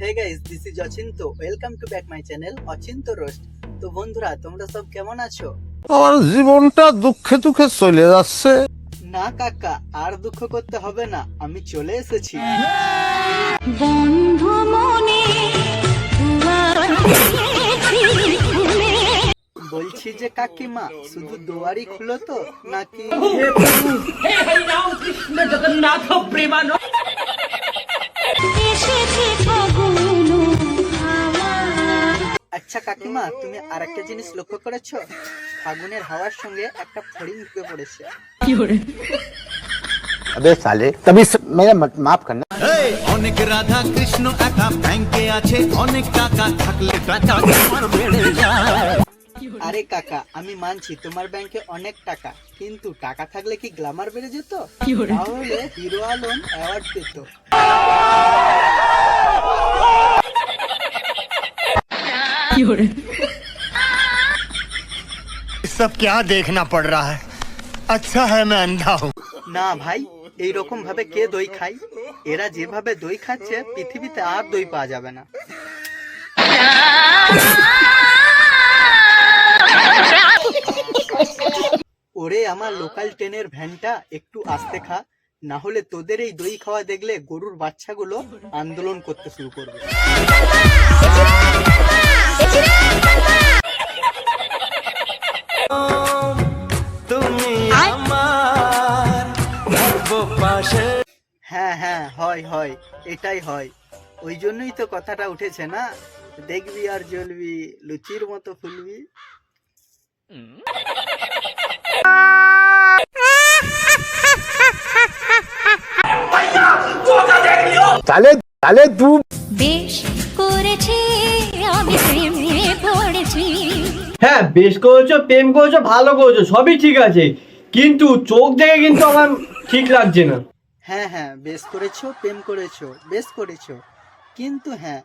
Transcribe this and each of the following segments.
Hey guys this is Achinta welcome to back my channel Achinta roast তো বন্ধুরা তোমরা সব কেমন আছো? আমার জীবনটা দুঃখে দুঃখে চলে যাচ্ছে। না কাকা আর দুঃখ করতে হবে না আমি চলে এসেছি। বন্ধু মনে বলছি যে কাকিমা শুধু দুয়ারি খুলো তো নাকি? এসেছে ফাগুন হাওয়া আচ্ছা কাকিমা তুমি আর একটা জিনিস লক্ষ্য করেছ? ফাগুনের হাওয়ার সঙ্গে একটা ফড়িং ঢুকে পড়েছে। আবে সালে তবে মেরে মাফ করনা অনেক রাধা কৃষ্ণ একা ব্যাংকে আছে অনেক টাকা থাকলে টাকা তোমার বেড়ে যায়। আরে কাকা আমি মানছি তোমার ব্যাংকে অনেক টাকা কিন্তু টাকা থাকলে কি গ্লামার বেড়ে যেত? তাহলে হিরো আলম অ্যাওয়ার্ড পেত। सब क्या देखना पड़ रहा है अच्छा है मैं अंधा हूँ না ভাই এই রকম ভাবে কে দই খায় এরা যেভাবে দই খাচ্ছে পৃথিবীতে আর দই পাওয়া যাবে না ওরে আমার লোকাল ট্রেনের ভ্যানটা একটু আস্তে খা না হলে তোদের এই দই খাওয়া দেখলে গরুর বাচ্চাগুলো আন্দোলন করতে শুরু করবে হ্যাঁ হ্যাঁ হয় হয় এটাই হয়। ওই জন্যই তো কথাটা উঠেছে না? দেখবি আর জ্বলবি লুচির মতো ফুলবি। তাহলে তাহলে বেশ। করেছি আমি প্রেমে পড়েছি। হ্যাঁ বেশ করেছ প্রেম করেছ ভালো করেছ সবই ঠিক আছে। কিন্তু চোখ দেখে কিন্তু আমার ঠিক লাগছে না। হ্যাঁ হ্যাঁ বেশ করেছ প্রেম করেছ বেশ করেছ। কিন্তু হ্যাঁ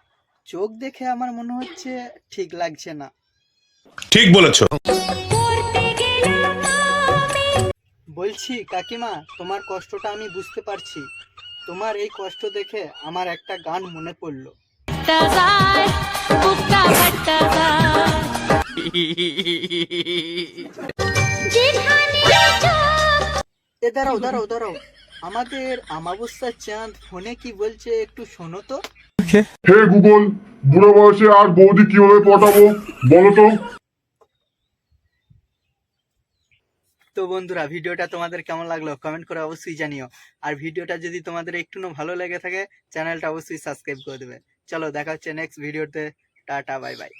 চোখ দেখে আমার মনে হচ্ছে ঠিক লাগছে না। ঠিক বলেছ। বলছি কাকিমা তোমার কষ্টটা আমি বুঝতে পারছি। তোমার এই কষ্ট দেখে আমার একটা গান মনে পড়ল। বুকটা যেখানে চোখ এ দাঁড়াও দাঁড়াও দাঁড়াও। আমাদের আমাবস্যার চাঁদ ফোনে কি বলছে একটু শোনো তো। হে গুগল বুড়ো বয়সে আর বৌদি কীভাবে পটাবো? বলো তো। তো বন্ধুরা ভিডিওটা তোমাদের কেমন লাগল কমেন্ট করে অবশ্যই জানিও। আর ভিডিওটা যদি তোমাদের একটু ভালো লেগে থাকে চ্যানেলটা অবশ্যই সাবস্ক্রাইব করে দেবে। চলো দেখা হচ্ছে নেক্সট ভিডিওতে টাটা বাই বাই